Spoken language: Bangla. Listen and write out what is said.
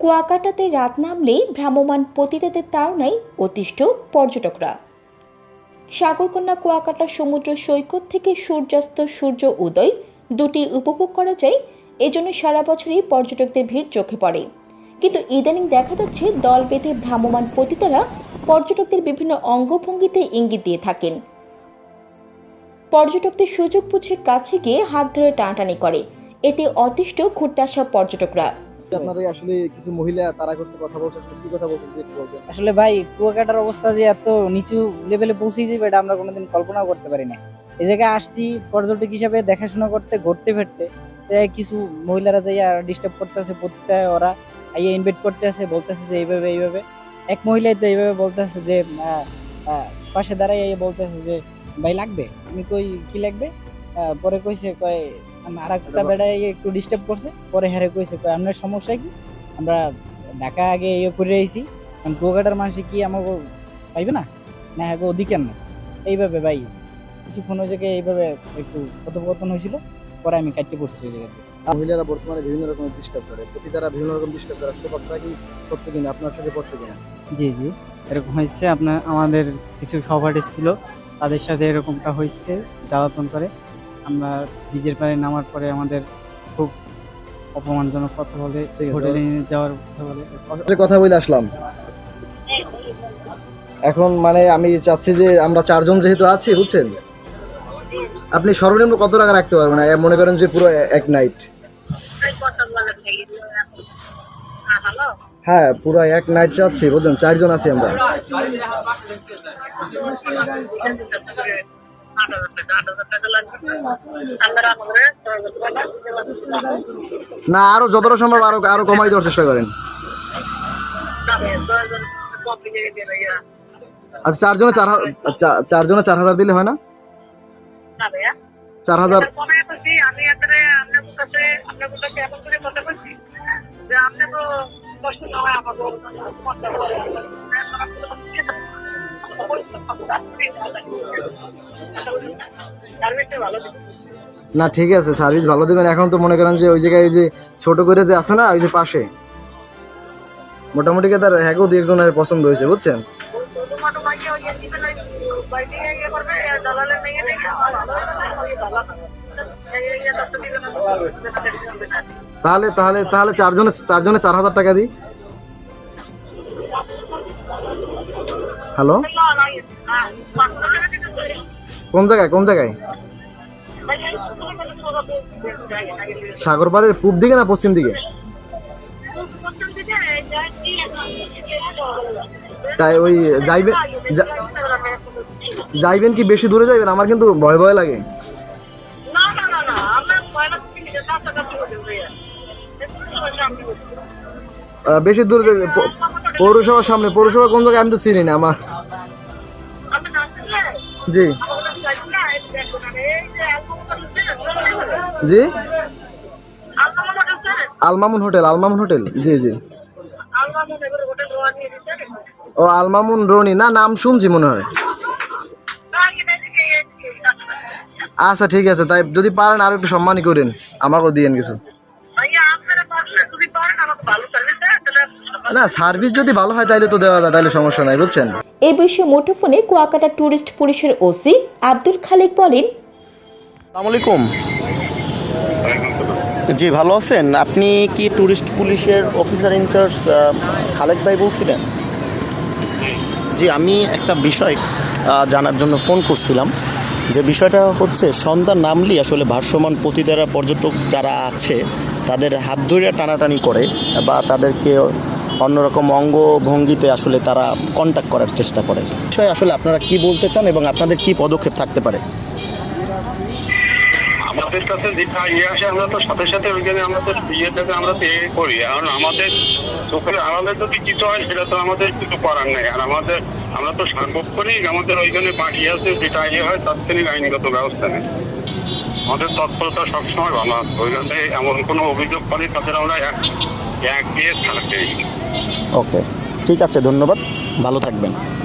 কুয়াকাটাতে রাত নামলেই ভ্রাম্যমান পতিতাদের তাড়নায় অতিষ্ঠ পর্যটকরা। সাগরকন্যা কুয়াকাটা সমুদ্র সৈকত থেকে সূর্যাস্ত সূর্য উদয় দুটি উপভোগ করা যায়, এজন্য সারা বছরই পর্যটকদের ভিড় চোখে পড়ে। কিন্তু ইদানিং দেখা যাচ্ছে দল বেঁধে ভ্রাম্যমাণ পতিতারা পর্যটকদের বিভিন্ন অঙ্গভঙ্গিতে ইঙ্গিত দিয়ে থাকেন। পর্যটকদের সুযোগ বুঝে কাছে গিয়ে হাত ধরে টানাটানি করে। এতে অতিষ্ঠ ঘুরতে আসা পর্যটকরা আপনারা আসলে কিছু মহিলা তারা করছে কথা বলছে, আসলে কথা বলছেন আসলে ভাই, কুয়াকাটার অবস্থা যে এত নিচু লেভেলে পৌঁছে যাবে, এটা আমরা কোনোদিন কল্পনাও করতে পারি না এই জায়গায় আসছি, পর্যটক হিসাবে দেখাশোনা করতে, ঘুরতে ফিরতে কিছু মহিলারা যাইয়া ডিস্টার্ব করতেছে প্রতিটা ওরা আইয়া ইনভাইট করতে আছে বলতেছে যে এইভাবে এইভাবে। এক মহিলাই তো এইভাবে বলতেছে যে পাশে দাঁড়াই বলতেছে যে, ভাই, লাগবে? আমি কই, কি লাগবে? পরে কইছে, কয় আর একটা বেড়ায় একটু ডিস্টার্ব করছে পরে হেরে কইছে আপনার সমস্যা কি? আমরা ঢাকা আগে ইয়ে করে আইছি। কুয়াকাটার মানুষে কি আমাকে পাইবে না? না হ্যাঁ ওদিকের না এইভাবে ভাই কিছুক্ষণ ওই জায়গায় এইভাবে একটু কথোপকথন হয়েছিল পরে আমি কাটতে পড়ছি ওই জায়গাতে। মহিলারা বর্তমানে বিভিন্ন রকমের ডিস্টার্ব করে। প্রতি তারা বিভিন্ন রকম ডিস্টার্ব করে। আসলে কথাটা কি সত্য কিনা আপনার সাথে পড়ছে কিনা? জি জি। এরকম হয়েছে আপনার আমাদের কিছু সহপাঠী ছিল তাদের সাথে এরকমটা হয়েছে জ্বালাতন করে। আমরা ব্রিজের পাড়ে নামার পরে আমাদের খুব অপমানজনক কথা বলে হোটেলে নিয়ে যাওয়ার কথা বলে। কথা বলে আসলাম। এখন মানে আমি চাচ্ছি যে আমরা চারজন যেহেতু আছি বুঝছেন? আপনি সর্বনিম্ন কত টাকা রাখতে পারবেন? মনে করেন যে পুরো এক নাইট হ্যাঁ পুরো এক নাইট চাচ্ছি বুঝলেন? চারজন আছি আমরা। না, আরও যতটা সম্ভব আরও আরও কমাই দেওয়ার চেষ্টা করেন। আচ্ছা চারজনে চার চারজনে চার হাজার দিলে হয় না? চার হাজার কষ্ট না, ঠিক আছে সার্ভিস ভালো দেবেন। এখন তো মনে করেন যে ওই জায়গায় যে ছোট করে যে আছে না, ওই যে পাশে, মোটামুটি তার হ্যাগো দু একজনের পছন্দ হয়েছে, বুঝছেন? তাহলে তাহলে তাহলে চারজনে চারজনে চার হাজার টাকা দিই। হ্যালো কোন জায়গায় কোন জায়গায়? সাগর পাড়ের পূব দিকে না পশ্চিম দিকে? তাই ওই যাইবেন যাইবেন কি বেশি দূরে যাইবেন? আমার কিন্তু ভয় ভয় লাগে। বেশি দূরে পৌরসভার সামনে, পৌরসভা কোন জায়গায় আমি তো চিনি না আমার জি। জি? Almamun hotel Almamun hotel. জি জি। ও, আলমামুন রনি। না, নাম শুনছি মনে হয়। আচ্ছা ঠিক আছে। তাই যদি পারেন আর একটু সম্মানই করেন। আমাকেও দিয়েন কিছু। ভাইয়া, আপনারা যদি পারেন, আমাকে ভালো সার্ভিস না সার্ভিস যদি ভালো হয় তাহলে তো দেওয়া যায় তাহলে সমস্যা নাই বুঝছেন? এ বিষয়ে মুঠোফোনে কুয়াকাটা ট্যুরিস্ট পুলিশের ওসি আব্দুল খালেক বলেন আসসালামাইকুম জি ভালো আছেন? আপনি কি ট্যুরিস্ট পুলিশের অফিসার ইনচার্জ খালেক ভাই বলছিলেন? জি আমি একটা বিষয় জানার জন্য ফোন করছিলাম। যে বিষয়টা হচ্ছে সন্তান নামলি আসলে ভারসমান পতিতারা পর্যটক যারা আছে তাদের হাত ধরে টানাটানি করে বা তাদেরকে অন্যরকম অঙ্গ ভঙ্গিতে আসলে তারা কন্ট্যাক্ট করার চেষ্টা করে। বিষয়ে আসলে আপনারা কি বলতে চান এবং আপনাদের কি পদক্ষেপ থাকতে পারে? আমাদের কাছে যেটা ইয়ে আসে, আমরা তো সাথে সাথে ওইখানে আমরা তো ইয়ে থেকে আমরা তো এ করি। কারণ আমাদের চোখের আড়ালে যদি কিছু হয়, সেটা তো আমাদের কিছু করার নেই। আর আমাদের, আমরা তো সার্বক্ষণিক আমাদের ওইখানে পার্টি আছে, যেটা ইয়ে হয়, তাৎক্ষণিক আইনগত ব্যবস্থা নেই। আমাদের তৎপরতা সবসময় ভালো ওইখানে এমন কোনো অভিযোগ পাই তাদের আমরা এক দিয়ে থাকতে ওকে ঠিক আছে ধন্যবাদ ভালো থাকবেন।